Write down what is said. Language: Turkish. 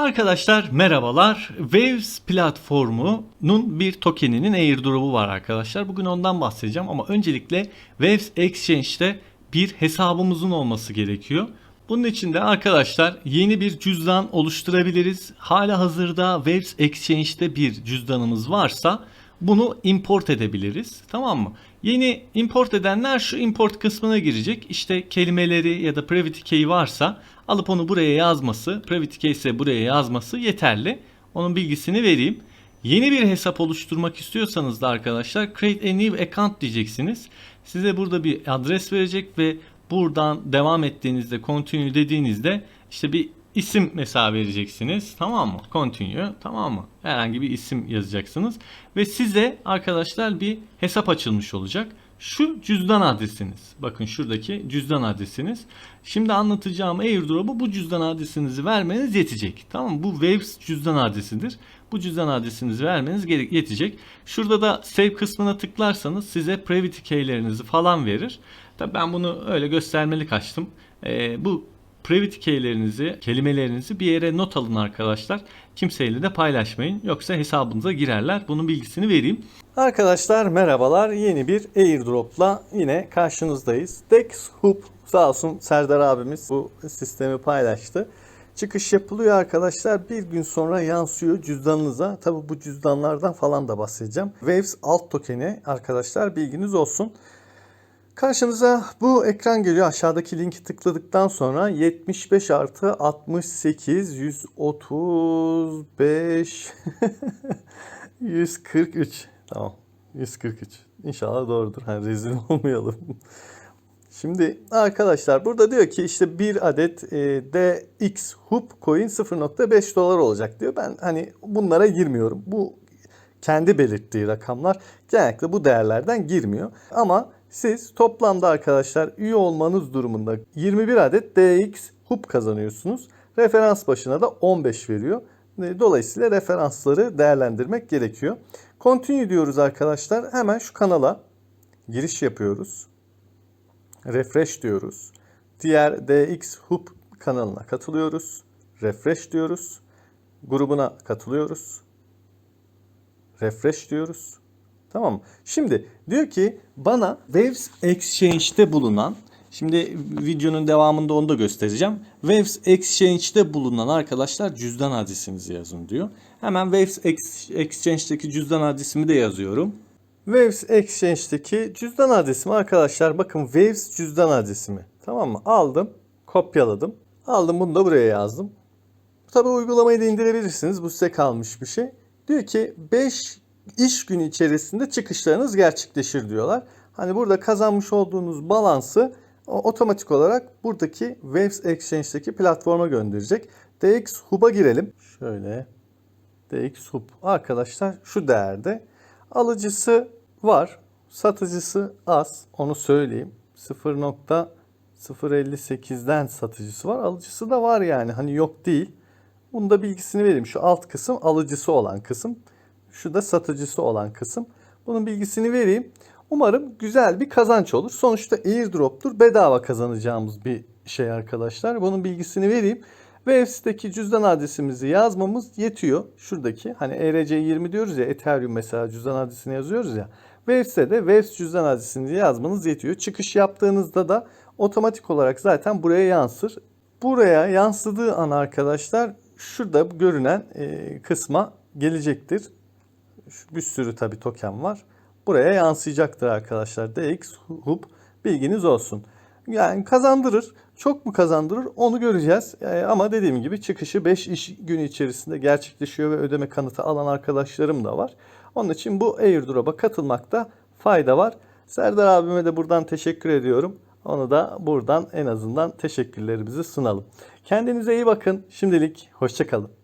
Arkadaşlar merhabalar. Waves platformunun bir tokeninin airdrop'u var arkadaşlar. Bugün ondan bahsedeceğim ama öncelikle Waves Exchange'de bir hesabımızın olması gerekiyor. Bunun için de arkadaşlar yeni bir cüzdan oluşturabiliriz. Hala hazırda Waves Exchange'de bir cüzdanımız varsa bunu import edebiliriz. Tamam mı? Yeni import edenler şu import kısmına girecek. İşte kelimeleri ya da private key varsa alıp onu buraya yazması, private key ise buraya yazması yeterli. Onun bilgisini vereyim. Yeni bir hesap oluşturmak istiyorsanız da arkadaşlar create a new account diyeceksiniz. Size burada bir adres verecek ve buradan devam ettiğinizde continue dediğinizde işte bir isim mesela vereceksiniz. Tamam mı? Continue. Tamam mı? Herhangi bir isim yazacaksınız. Ve size arkadaşlar bir hesap açılmış olacak. Şu cüzdan adresiniz. Bakın şuradaki cüzdan adresiniz. Şimdi anlatacağım airdrop'u bu cüzdan adresinizi vermeniz yetecek. Tamam mı? Bu Waves cüzdan adresidir. Bu cüzdan adresinizi vermeniz yetecek. Şurada da save kısmına tıklarsanız size private key'lerinizi falan verir. Tabii ben bunu öyle göstermelik açtım. Ee, bu private key'lerinizi, kelimelerinizi bir yere not alın arkadaşlar. Kimseyle de paylaşmayın. Yoksa hesabınıza girerler. Bunun bilgisini vereyim. Arkadaşlar merhabalar. Yeni bir airdrop'la yine karşınızdayız. Dex Hoop sağ olsun Serdar abimiz bu sistemi paylaştı. Çıkış yapılıyor arkadaşlar. Bir gün sonra yansıyor cüzdanınıza. Tabi bu cüzdanlardan falan da bahsedeceğim. Waves alt tokeni arkadaşlar bilginiz olsun. Karşınıza bu ekran geliyor. Aşağıdaki linki tıkladıktan sonra 75 artı 68 135 143 tamam 143 İnşallah doğrudur. Hani rezil olmayalım. Şimdi arkadaşlar burada diyor ki işte bir adet e, DX Hoop coin 0.5 dolar olacak diyor. Ben hani bunlara girmiyorum. Bu kendi belirttiği rakamlar genellikle bu değerlerden girmiyor. Ama siz toplamda arkadaşlar üye olmanız durumunda 21 adet DX Hoop kazanıyorsunuz. Referans başına da 15 veriyor. Dolayısıyla referansları değerlendirmek gerekiyor. Continue diyoruz arkadaşlar. Hemen şu kanala giriş yapıyoruz. Refresh diyoruz. Diğer DX Hoop kanalına katılıyoruz. Refresh diyoruz. Grubuna katılıyoruz. Refresh diyoruz. Tamam mı? Şimdi diyor ki bana Waves Exchange'de bulunan Şimdi videonun devamında onu da göstereceğim. Waves Exchange'de bulunan arkadaşlar cüzdan adresinizi yazın diyor. Hemen Waves Exchange'deki cüzdan adresimi de yazıyorum. Waves Exchange'deki cüzdan adresimi arkadaşlar bakın Waves cüzdan adresimi. Tamam mı? Aldım, kopyaladım. Aldım bunu da buraya yazdım. Tabi uygulamayı da indirebilirsiniz. Bu size kalmış bir şey. Diyor ki 5 iş günü içerisinde çıkışlarınız gerçekleşir diyorlar. Hani burada kazanmış olduğunuz balansı otomatik olarak buradaki Waves Exchange'deki platforma gönderecek. DX Hub'a girelim. Şöyle DX Hub arkadaşlar şu değerde. Alıcısı var. Satıcısı az. Onu söyleyeyim. 0.058'den satıcısı var. Alıcısı da var yani. Hani yok değil. Bunu da bilgisini vereyim. Şu alt kısım alıcısı olan kısım. Şu da satıcısı olan kısım. Bunun bilgisini vereyim. Umarım güzel bir kazanç olur. Sonuçta airdrop'tur. Bedava kazanacağımız bir şey arkadaşlar. Bunun bilgisini vereyim. Waves'teki cüzdan adresimizi yazmamız yetiyor. Şuradaki hani ERC20 diyoruz ya Ethereum mesela cüzdan adresini yazıyoruz ya. Waves'te de Waves cüzdan adresini yazmanız yetiyor. Çıkış yaptığınızda da otomatik olarak zaten buraya yansır. Buraya yansıdığı an arkadaşlar şurada görünen e, kısma gelecektir. Bir sürü tabi token var buraya yansıyacaktır arkadaşlar. DX Hub bilginiz olsun. Yani kazandırır. Çok mu kazandırır onu göreceğiz. Ee, ama dediğim gibi çıkışı 5 iş günü içerisinde gerçekleşiyor ve ödeme kanıtı alan arkadaşlarım da var. Onun için bu airdrop'a katılmakta fayda var. Serdar abime de buradan teşekkür ediyorum. Onu da buradan en azından teşekkürlerimizi sunalım. Kendinize iyi bakın. Şimdilik hoşçakalın.